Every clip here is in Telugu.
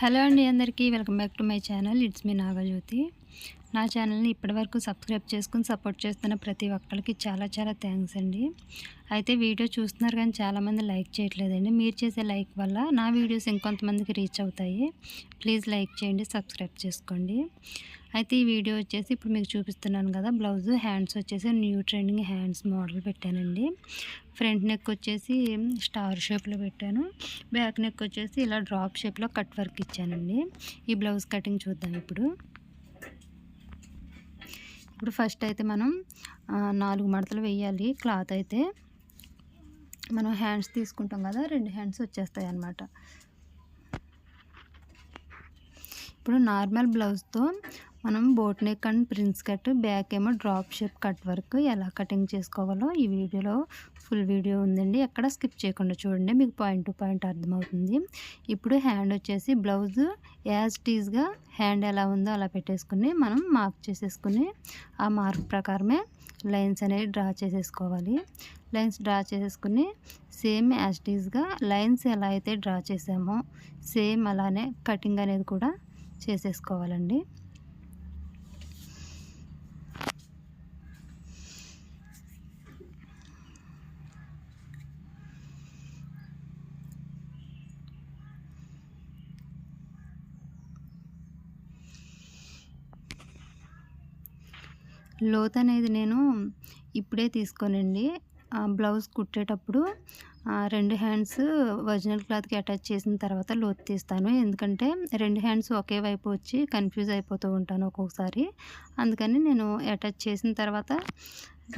హలో అండి అందరికీ welcome back to my channel. It's me Nagajyothi. నా ఛానల్ని ఇప్పటివరకు సబ్స్క్రైబ్ చేసుకుని సపోర్ట్ చేస్తున్న ప్రతి ఒక్కరికి చాలా చాలా థ్యాంక్స్ అండి. అయితే వీడియో చూస్తున్నారు కానీ చాలామంది లైక్ చేయట్లేదండి. మీరు చేసే లైక్ వల్ల నా వీడియోస్ ఇంకొంతమందికి రీచ్ అవుతాయి. ప్లీజ్ లైక్ చేయండి సబ్స్క్రైబ్ చేసుకోండి. అయితే ఈ వీడియో వచ్చేసి ఇప్పుడు మీకు చూపిస్తున్నాను కదా బ్లౌజ్ హ్యాండ్స్ వచ్చేసి న్యూ ట్రెండింగ్ హ్యాండ్స్ మోడల్ పెట్టానండి. ఫ్రంట్ నెక్ వచ్చేసి స్టార్ షేప్లో పెట్టాను. బ్యాక్ నెక్ వచ్చేసి ఇలా డ్రాప్ షేప్లో కట్ వర్క్ ఇచ్చానండి. ఈ బ్లౌజ్ కటింగ్ చూద్దాం ఇప్పుడు. ఇప్పుడు ఫస్ట్ అయితే మనం నాలుగు మడతలు వేయాలి. క్లాత్ అయితే మనం హ్యాండ్స్ తీసుకుంటాం కదా రెండు హ్యాండ్స్ వచ్చేస్తాయి అన్నమాట. ఇప్పుడు నార్మల్ బ్లౌజ్తో మనం boat neck and prince cut back ఏమో డ్రాప్ షేప్ కట్ వర్క్ ఎలా కటింగ్ చేసుకోవాలో ఈ వీడియోలో ఫుల్ వీడియో ఉందండి. ఎక్కడ స్కిప్ చేయకుండా చూడండి మీకు పాయింట్ టు పాయింట్ అర్థమవుతుంది. ఇప్పుడు హ్యాండ్ వచ్చేసి బ్లౌజ్ యాజ్ టీజ్గా హ్యాండ్ ఎలా ఉందో అలా పెట్టేసుకుని మనం మార్క్ చేసేసుకుని ఆ మార్క్ ప్రకారమే లైన్స్ అనేవి డ్రా చేసేసుకోవాలి. లైన్స్ డ్రా చేసేసుకుని సేమ్ యాజ్ టీజ్గా లైన్స్ ఎలా అయితే డ్రా చేసామో సేమ్ అలానే కటింగ్ అనేది కూడా చేసేసుకోవాలండి. లోత్ అనేది నేను ఇప్పుడే తీసుకోనండి. బ్లౌజ్ కుట్టేటప్పుడు రెండు హ్యాండ్స్ ఒరిజినల్ క్లాత్కి అటాచ్ చేసిన తర్వాత లోతు తీస్తాను. ఎందుకంటే రెండు హ్యాండ్స్ ఒకే వైపు వచ్చి కన్ఫ్యూజ్ అయిపోతూ ఉంటాను ఒక్కొక్కసారి. అందుకని నేను అటాచ్ చేసిన తర్వాత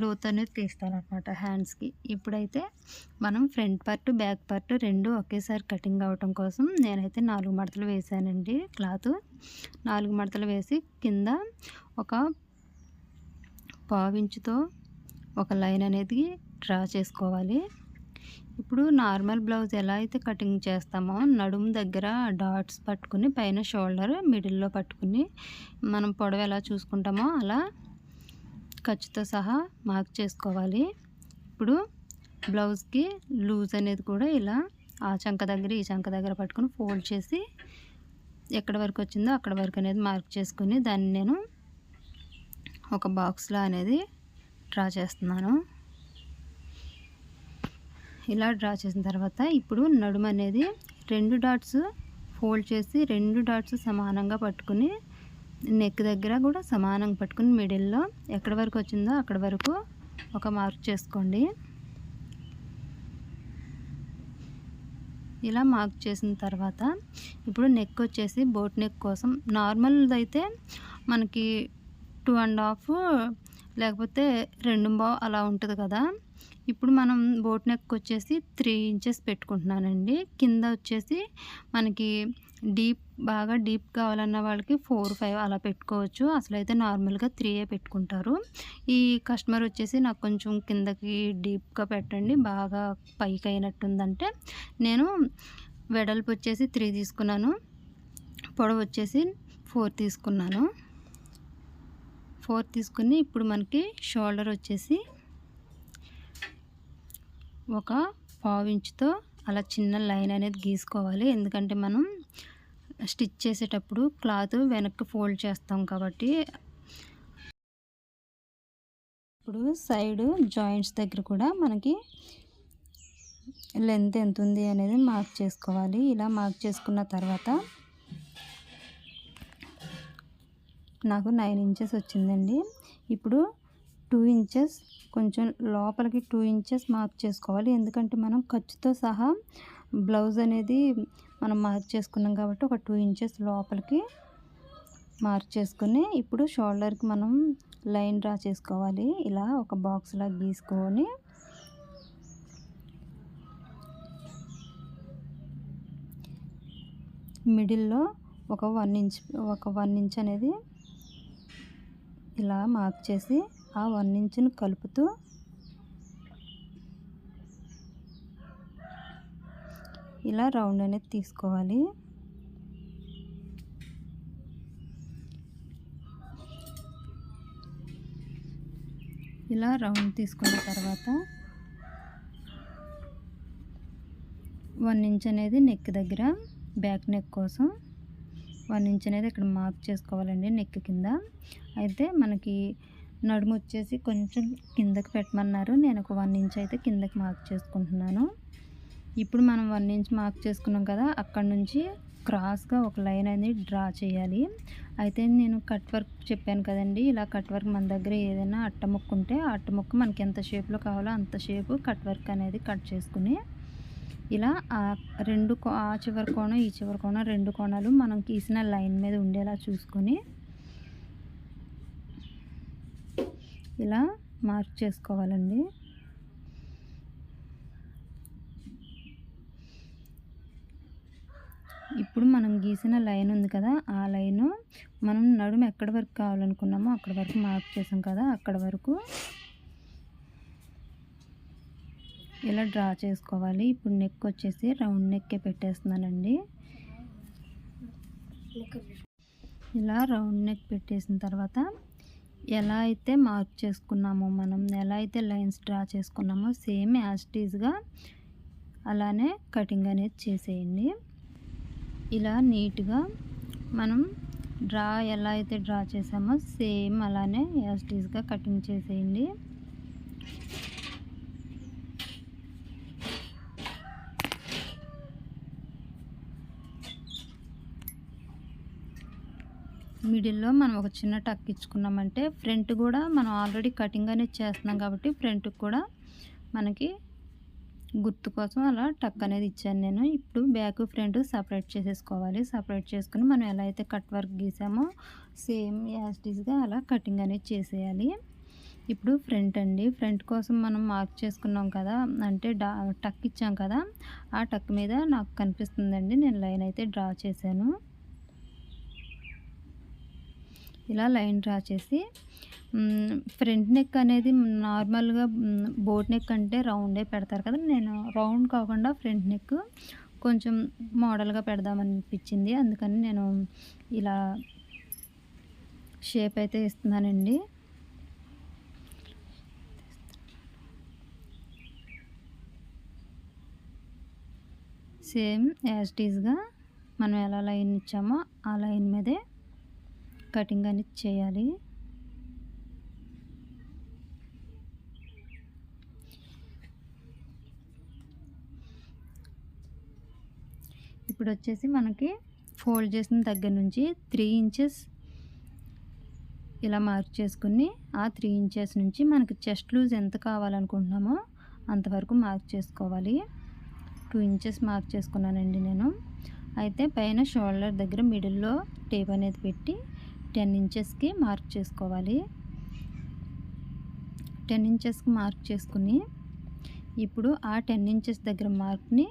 లోత్ అనేది తీస్తాను అనమాట హ్యాండ్స్కి. ఇప్పుడైతే మనం ఫ్రంట్ పార్ట్ బ్యాక్ పార్ట్ రెండు ఒకేసారి కటింగ్ అవటం కోసం నేనైతే నాలుగు మడతలు వేసానండి క్లాత్. నాలుగు మడతలు వేసి కింద ఒక పావించుతో ఒక లైన్ అనేది డ్రా చేసుకోవాలి. ఇప్పుడు నార్మల్ బ్లౌజ్ ఎలా అయితే కటింగ్ చేస్తామో నడుము దగ్గర డాట్స్ పట్టుకుని పైన షోల్డర్ మిడిల్లో పట్టుకుని మనం పొడవు ఎలా చూసుకుంటామో అలా ఖర్చుతో సహా మార్క్ చేసుకోవాలి. ఇప్పుడు బ్లౌజ్కి లూజ్ అనేది కూడా ఇలా ఆ చంక దగ్గర ఈ చంక దగ్గర పట్టుకుని ఫోల్డ్ చేసి ఎక్కడి వరకు వచ్చిందో అక్కడ వరకు అనేది మార్క్ చేసుకుని దాన్ని నేను ఒక బాక్స్లో అనేది డ్రా చేస్తున్నాను. ఇలా డ్రా చేసిన తర్వాత ఇప్పుడు నడుము అనేది రెండు డాట్స్ ఫోల్డ్ చేసి రెండు డాట్స్ సమానంగా పట్టుకుని నెక్ దగ్గర కూడా సమానంగా పట్టుకుని మిడిల్లో ఎక్కడి వరకు వచ్చిందో అక్కడ వరకు ఒక మార్క్ చేసుకోండి. ఇలా మార్క్ చేసిన తర్వాత ఇప్పుడు నెక్ వచ్చేసి బోట్ నెక్ కోసం నార్మల్ది అయితే మనకి టూ అండ్ హాఫ్ లేకపోతే రెండు బా అలా ఉంటుంది కదా. ఇప్పుడు మనం బోట్ నెక్ వచ్చేసి త్రీ ఇంచెస్ పెట్టుకుంటున్నానండి. కింద వచ్చేసి మనకి డీప్ బాగా డీప్ కావాలన్న వాళ్ళకి ఫోర్ ఫైవ్ అలా పెట్టుకోవచ్చు. అసలు అయితే నార్మల్గా త్రీయే పెట్టుకుంటారు. ఈ కస్టమర్ వచ్చేసి నాకు కొంచెం కిందకి డీప్గా పెట్టండి బాగా పైకి అయినట్టుందంటే నేను వెడల్పు వచ్చేసి త్రీ తీసుకున్నాను పొడవు వచ్చేసి ఫోర్ తీసుకున్నాను. ఫోర్ తీసుకుని ఇప్పుడు మనకి షోల్డర్ వచ్చేసి ఒక పావు ఇంచుతో అలా చిన్న లైన్ అనేది గీసుకోవాలి. ఎందుకంటే మనం స్టిచ్ చేసేటప్పుడు క్లాత్ వెనక్కి ఫోల్డ్ చేస్తాం కాబట్టి. ఇప్పుడు సైడ్ జాయింట్స్ దగ్గర కూడా మనకి లెంత్ ఎంత ఉంది అనేది మార్క్ చేసుకోవాలి. ఇలా మార్క్ చేసుకున్న తర్వాత నాకు నైన్ ఇంచెస్ వచ్చిందండి. ఇప్పుడు టూ ఇంచెస్ కొంచెం లోపలికి టూ ఇంచెస్ మార్క్ చేసుకోవాలి. ఎందుకంటే మనం ఖర్చుతో సహా బ్లౌజ్ అనేది మనం మార్క్ చేసుకున్నాం కాబట్టి ఒక టూ ఇంచెస్ లోపలికి మార్క్ చేసుకుని ఇప్పుడు షోల్డర్కి మనం లైన్ డ్రా చేసుకోవాలి. ఇలా ఒక బాక్స్లా గీసుకొని మిడిల్లో ఒక వన్ ఇంచ్ ఒక వన్ ఇంచ్ అనేది ఇలా మార్క్ చేసి ఆ వన్ ఇంచును కలుపుతూ ఇలా రౌండ్ అనేది తీసుకోవాలి. ఇలా రౌండ్ తీసుకున్న తర్వాత వన్ ఇంచ్ అనేది నెక్ దగ్గర బ్యాక్ నెక్ కోసం వన్ ఇంచ్ అనేది ఇక్కడ మార్క్ చేసుకోవాలండి నెక్ కింద. అయితే మనకి నడుము వచ్చేసి కొంచెం కిందకి పెట్టమన్నారు. నేను ఒక వన్ ఇంచ్ అయితే కిందకి మార్క్ చేసుకుంటున్నాను. ఇప్పుడు మనం వన్ ఇంచ్ మార్క్ చేసుకున్నాం కదా అక్కడ నుంచి క్రాస్గా ఒక లైన్ అనేది డ్రా చేయాలి. అయితే నేను కట్ వర్క్ చెప్పాను కదండి ఇలా కట్ వర్క్ మన దగ్గర ఏదైనా అట్టముక్కు ఉంటే ఆ మనకి ఎంత షేప్లో కావాలో అంత షేపు కట్ వర్క్ అనేది కట్ చేసుకుని ఇలా ఆ రెండు కో- ఆ చివరి కోణం ఈ చివరి కోణం రెండు కోణాలు మనం గీసిన లైన్ మీద ఉండేలా చూసుకొని ఇలా మార్క్ చేసుకోవాలండి. ఇప్పుడు మనం గీసిన లైన్ ఉంది కదా ఆ లైను మనం నడుము ఎక్కడి వరకు కావాలనుకున్నామో అక్కడ వరకు మార్క్ చేసాం కదా అక్కడ వరకు ఇలా డ్రా చేసుకోవాలి? ఇప్పుడు నెక్ వచ్చేసి రౌండ్ నెక్కే పెట్టేస్తున్నానండి. ఇలా రౌండ్ నెక్ పెట్టేసిన తర్వాత ఎలా అయితే మార్క్ చేసుకున్నామో మనం ఎలా అయితే లైన్స్ డ్రా చేసుకున్నామో సేమ్ యాస్టీజ్గా అలానే కటింగ్ అనేది చేసేయండి. ఇలా నీట్గా మనం డ్రా ఎలా అయితే డ్రా చేసామో సేమ్ అలానే యాస్టీజ్గా కటింగ్ చేసేయండి. మిడిల్లో మనం ఒక చిన్న టక్ ఇచ్చుకున్నామంటే ఫ్రంట్ కూడా మనం ఆల్రెడీ కటింగ్ అనేది చేస్తున్నాం కాబట్టి ఫ్రంట్కి కూడా మనకి గుర్తు కోసం అలా టక్ అనేది ఇచ్చాను నేను. ఇప్పుడు బ్యాక్ ఫ్రంట్ సపరేట్ చేసేసుకోవాలి. సపరేట్ చేసుకుని మనం ఎలా అయితే కట్ వర్క్ గీసామో సేమ్ యాస్టీస్గా అలా కటింగ్ అనేది చేసేయాలి. ఇప్పుడు ఫ్రంట్ అండి. ఫ్రంట్ కోసం మనం మార్క్ చేసుకున్నాం కదా అంటే డా టక్ ఇచ్చాం కదా ఆ టక్ మీద నాకు కనిపిస్తుందండి. నేను లైన్ అయితే డ్రా చేశాను. ఇలా లైన్ డ్రా చేసి ఫ్రంట్ నెక్ అనేది నార్మల్గా బోట్ నెక్ అంటే రౌండే పెడతారు కదా. నేను రౌండ్ కాకుండా ఫ్రంట్ నెక్ కొంచెం మోడల్గా పెడదామనిపించింది. అందుకని నేను ఇలా షేప్ అయితే ఇస్తున్నానండి. సేమ్ యాజ్ టీజ్గా మనం ఎలా లైన్ ఇచ్చామో ఆ లైన్ మీదే కటింగ్ అనేది చేయాలి. ఇప్పుడు వచ్చేసి మనకి ఫోల్డ్ చేసిన దగ్గర నుంచి త్రీ ఇంచెస్ ఇలా మార్క్ చేసుకుని ఆ త్రీ ఇంచెస్ నుంచి మనకి చెస్ట్ లూజ్ ఎంత కావాలనుకుంటున్నామో అంతవరకు మార్క్ చేసుకోవాలి. టూ ఇంచెస్ మార్క్ చేసుకున్నానండి నేను. అయితే పైన షోల్డర్ దగ్గర మిడిల్లో టేప్ అనేది పెట్టి టెన్ ఇంచెస్కి మార్క్ చేసుకోవాలి. టెన్ ఇంచెస్కి మార్క్ చేసుకుని ఇప్పుడు ఆ టెన్ ఇంచెస్ దగ్గర మార్క్ని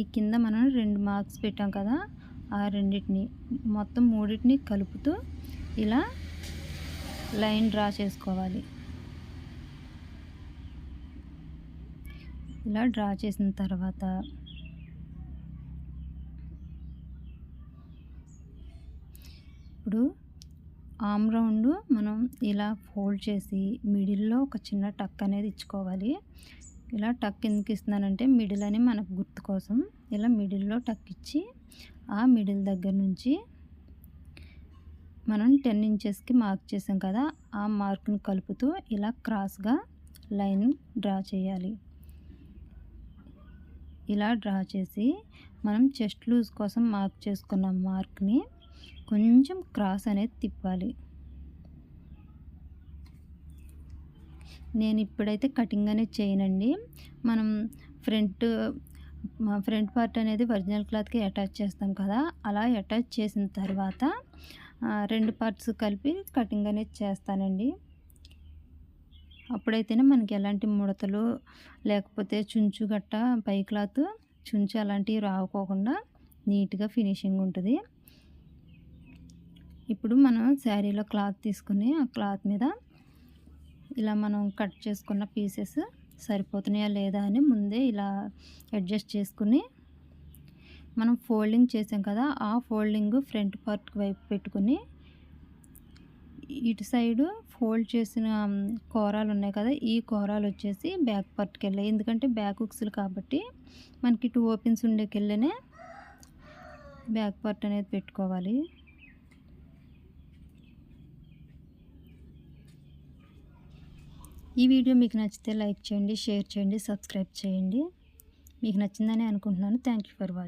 ఈ కింద మనం రెండు మార్క్స్ పెట్టాం కదా ఆ రెండింటిని మొత్తం మూడింటిని కలుపుతూ ఇలా లైన్ డ్రా చేసుకోవాలి. ఇలా డ్రా చేసిన తర్వాత ఇప్పుడు ఆమ్ రౌండ్ మనం ఇలా ఫోల్డ్ చేసి మిడిల్లో ఒక చిన్న టక్ అనేది ఇచ్చుకోవాలి. ఇలా టక్ ఎందుకు ఇస్తున్నానంటే మిడిల్ అని మనకు గుర్తు కోసం ఇలా మిడిల్లో టక్ ఇచ్చి ఆ మిడిల్ దగ్గర నుంచి మనం టెన్ ఇంచెస్కి మార్క్ చేసాం కదా ఆ మార్క్ని కలుపుతూ ఇలా క్రాస్గా లైన్ డ్రా చేయాలి. ఇలా డ్రా చేసి మనం చెస్ట్ లూజ్ కోసం మార్క్ చేసుకున్న మార్క్ని కొంచెం క్రాస్ అనేది తిప్పాలి. నేను ఇప్పుడైతే కటింగ్ అనేది చేయనండి. మనం ఫ్రంట్ ఫ్రంట్ పార్ట్ అనేది ఒరిజినల్ క్లాత్కి అటాచ్ చేస్తాం కదా అలా అటాచ్ చేసిన తర్వాత రెండు పార్ట్స్ కలిపి కటింగ్ అనేది చేస్తానండి. అప్పుడైతేనే మనకి ఎలాంటి ముడతలు లేకపోతే చుంచు గట్ట పై క్లాత్ చుంచు అలాంటివి రావుకోకుండా నీట్గా ఫినిషింగ్ ఉంటుంది. ఇప్పుడు మనం శారీలో క్లాత్ తీసుకుని ఆ క్లాత్ మీద ఇలా మనం కట్ చేసుకున్న పీసెస్ సరిపోతున్నాయా లేదా అని ముందే ఇలా అడ్జస్ట్ చేసుకుని మనం ఫోల్డింగ్ చేసాం కదా ఆ ఫోల్డింగ్ ఫ్రంట్ పార్ట్ వైపు పెట్టుకుని ఇటు సైడు ఫోల్డ్ చేసిన కూరాలు ఉన్నాయి కదా ఈ కూరాలు వచ్చేసి బ్యాక్ పార్ట్కి వెళ్ళాయి. ఎందుకంటే బ్యాక్ ఉక్సులు కాబట్టి మనకి టూ ఓపెన్స్ ఉండేకెళ్ళనే బ్యాక్ పార్ట్ అనేది పెట్టుకోవాలి. ఈ వీడియో మీకు నచ్చితే లైక్ చేయండి షేర్ చేయండి సబ్స్క్రైబ్ చేయండి. మీకు నచ్చిందని అనుకుంటున్నాను. Thank you for watching